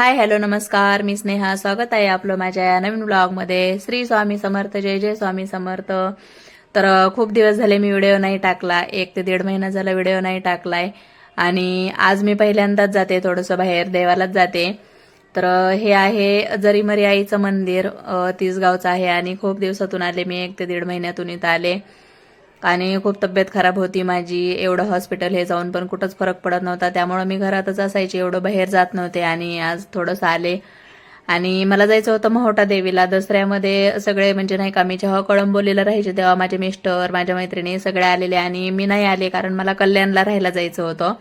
Hi hello नमस्कार. मी स्नेहा. स्वागत आहे आपलं माझ्या या नवीन ब्लॉगमध्ये श्री स्वामी समर्थ जय जय स्वामी समर्थ. तर खूप दिवस झाले मी व्हिडिओ नाही टाकला. एक ते दीड महिना झाला व्हिडिओ नाही टाकलाय. आणि आज मी पहिल्यांदाच जाते थोडंसं बाहेर देवालाच जाते. तर हे आहे जरीमरी आईचं मंदिर. तिसगावचं आहे आणि खूप दिवसातून आले मी. एक ते दीड महिन्यातून इथं आले. आणि खूप तब्येत खराब होती माझी. एवढं हॉस्पिटल हे जाऊन पण कुठंच फरक पडत नव्हता. त्यामुळं मी घरातच असायची एवढं बाहेर जात नव्हते आणि आज थोडंसं आले. आणि मला जायचं होतं महोटा देवीला. दसऱ्यामध्ये सगळे म्हणजे नाही का मी जेव्हा कळंबोलीला राहायचे तेव्हा माझे मिस्टर माझ्या मैत्रिणी सगळे आलेले आणि मी नाही आले कारण मला कल्याणला राहायला जायचं होतं.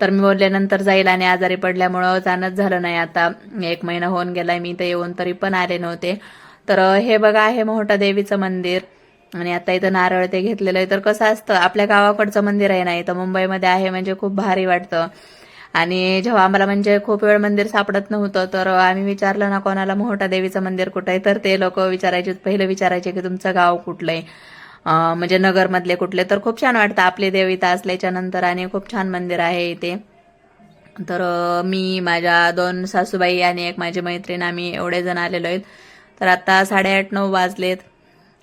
तर मी बोलल्यानंतर जाईल आणि आजारी पडल्यामुळं जाणंच झालं नाही. आता एक महिना होऊन गेलाय मी तर येऊन तरी पण आले नव्हते. तर हे बघा आहे मोहोटा देवीचं मंदिर. आणि आता इथं नारळ ते घेतलेलं आहे. तर कसं असतं आपल्या गावाकडचं मंदिर आहे ना इथं मुंबईमध्ये आहे म्हणजे खूप भारी वाटतं. आणि जेव्हा आम्हाला म्हणजे खूप वेळ मंदिर सापडत नव्हतं तर आम्ही विचारलं ना कोणाला मोहटा देवीचं मंदिर कुठं आहे? तर ते लोक विचारायचे पहिलं विचारायचे की तुमचं गाव कुठलं आहे? म्हणजे नगरमधले कुठले. तर खूप छान वाटतं आपली देवीता असल्याच्या नंतर आणि खूप छान मंदिर आहे इथे. तर मी माझ्या दोन सासूबाई आणि एक माझी मैत्रीण आम्ही एवढे जण आलेलो आहेत. तर आता साडेआठ नऊ वाजलेत.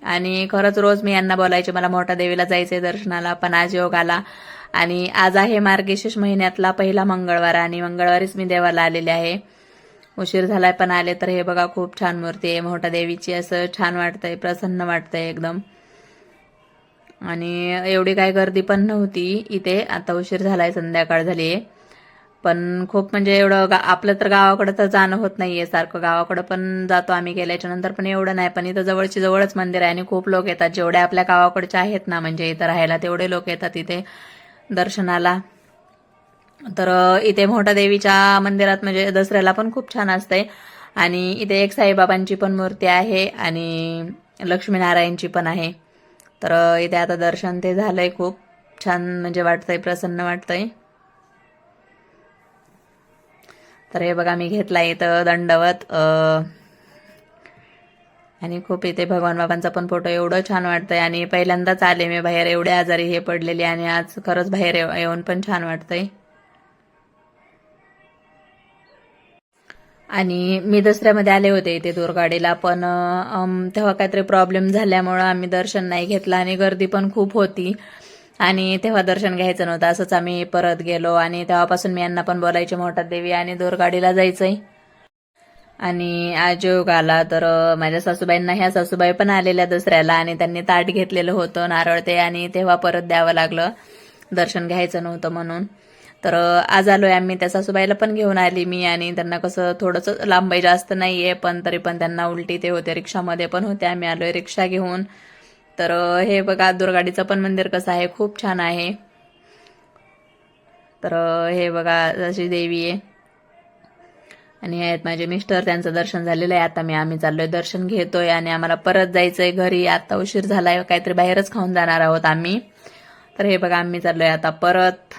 आणि खरंच रोज मी यांना बोलायचे मला मोठा देवीला जायचंय दर्शनाला पण आज योग आला. आणि आज आहे मार्गशीर्ष महिन्यातला पहिला मंगळवार आणि मंगळवारीच मी देवाला आलेले आहे. उशीर झालाय पण आले तर हे बघा खूप छान मूर्ती आहे. मोठ्या देवीची असं छान वाटतंय प्रसन्न वाटतंय एकदम. आणि एवढी काय गर्दी पण नव्हती. इथे आता उशीर झालाय संध्याकाळ झाली आहे पण खूप म्हणजे एवढं गा- आपलं तर गावाकडं तर जाणं होत नाहीये सारखं. गावाकडं पण जातो आम्ही गेल्याच्यानंतर पण एवढं नाही. पण इथं जवळची जवळच मंदिर आहे आणि खूप लोक येतात. जेवढे आपल्या गावाकडचे आहेत ना म्हणजे इथं राहायला तेवढे लोक येतात इथे दर्शनाला. तर इथे मोठ्या देवीच्या मंदिरात म्हणजे दसऱ्याला पण खूप छान असते आणि इथे एक साईबाबांची पण मूर्ती आहे आणि लक्ष्मीनारायणची पण आहे. तर इथे आता दर्शन ते झालंय खूप. छान म्हणजे वाटतंय प्रसन्न वाटतंय. तर हे बघा मी घेतला इथं दंडवत आणि खूप इथे भगवान बाबांचा पण फोटो एवढं छान वाटतंय. आणि पहिल्यांदाच आले मी बाहेर एवढे आजारी हे पडलेले आणि आज खरंच बाहेर येऊन पण छान वाटतंय. आणि मी दसऱ्यामध्ये आले होते इथे दुर्गाडीला पण तेव्हा काहीतरी प्रॉब्लेम झाल्यामुळं आम्ही दर्शन नाही घेतलं आणि गर्दी पण खूप होती. आणि तेव्हा दर्शन घ्यायचं नव्हतं. असंच आम्ही परत गेलो आणि तेव्हापासून मी यांना पण बोलायचे मोठा देवी आणि दोरगाडीला जायचंय. आणि आजोग आला तर माझ्या सासूबाईंना ह्या सासूबाई पण आलेल्या दसऱ्याला आणि त्यांनी ताट घेतलेलं होतं नारळ ते आणि तेव्हा परत द्यावं लागलं. दर्शन घ्यायचं नव्हतं म्हणून. तर आज आलोय आम्ही. त्या सासूबाईला पण घेऊन आली मी आणि त्यांना कसं थोडंसं लांबाई जास्त नाहीये पण तरी पण त्यांना उलटी ते होते रिक्षामध्ये पण होते. आम्ही आलोय रिक्षा घेऊन. तर हे बघा दुर्गाडीचं पण मंदिर कसं आहे खूप छान आहे. तर हे बघा अशी देवी आहे. आणि आहेत माझे मिस्टर त्यांचं दर्शन झालेलं आहे. आता मी आम्ही चाललोय दर्शन घेतोय आणि आम्हाला परत जायचंय घरी. आता उशीर झालाय काहीतरी बाहेरच खाऊन जाणार आहोत आम्ही. तर हे बघा आम्ही चाललोय आता परत.